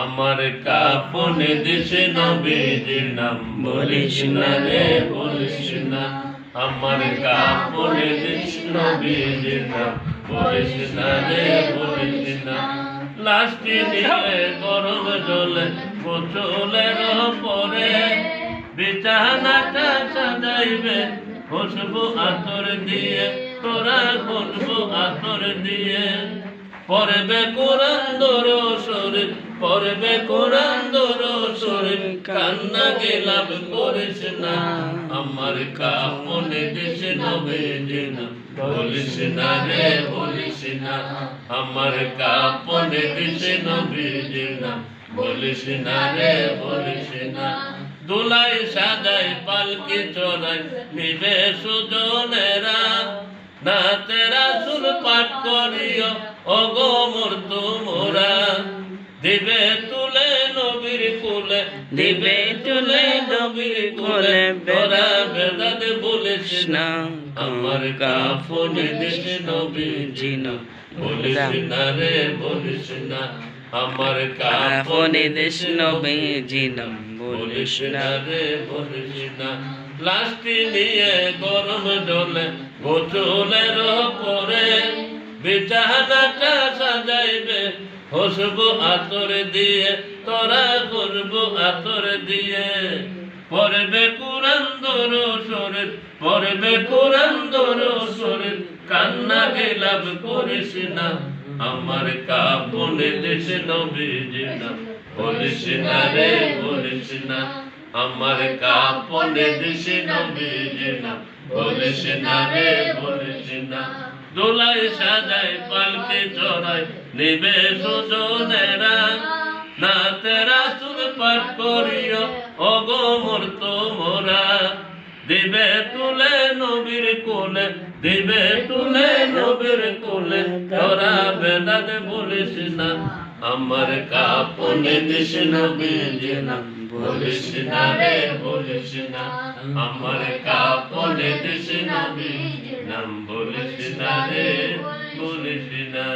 আমার কাপনে দেশে নবীজির নাম, বলিস না রে, বলিস না। আমার কাপনে দেশ নবীজির নাম, বলিস না রে, বলিস না। লাস্টি দিলে গরম জলে গোচলের পরে বিছানাটা সাজাইবে, খুশবু আতর দিয়ে, তোরা খুশবু আতর দিয়ে। পরবে কোরআন দরো পরবে কোরআন দরো শরীর কান্না গেলাম করিস না। আমার কাপনে দেশে নবে না বলিস না রে, বলিস না। আমার কাপনে দেশে নবে না বলিস না রে, বলিস না। দুলাই সাজাই, পালকি চড়াই, নিবে সুজনেরা না তেরা সুর পাঠ করিও অগো মোর তোমরা দিবে তুলে নবীর কুলে দিবে তুলে নবীর কোলে বেদাতে বলিস না না আমার কাফনে দেশে নবী জিনো বলিস না রে বলিস না আমার কাফনে দেশ নবে জিনম বলিস না। না রে বলিস না লাস্টি নিয়ে গরম জলে গোচলের পরে বিছানাটা সাজাইবে হসবু আতর দিয়ে, তোরা করব আতর দিয়ে। পরবে কুরান দর শরীর পরবে কুরান দর শরীর কান্না গেলাম করিস না, আমার কাপনে দেশে নবীজি না। বলিস না রে, বলিস না, আমার কাপনে দেশে নবীজি না। বলিস না রে, বলিস না সাজাই পালকে চড়াই নিবে সুজনেরা না তেরা সুর পাঠ করিও। অগো মোর তোমরা দিবে তুলে নবীর কোলে, দিবে তুলে নবীর কোলে। তোরা বেদাত বলিস না, আমার কাপনে দেশ নবীর নাম বলিস না রে, বলিস না। আমার কাপনে দেশ নবীর নাম বলিস না রে। বলিস না।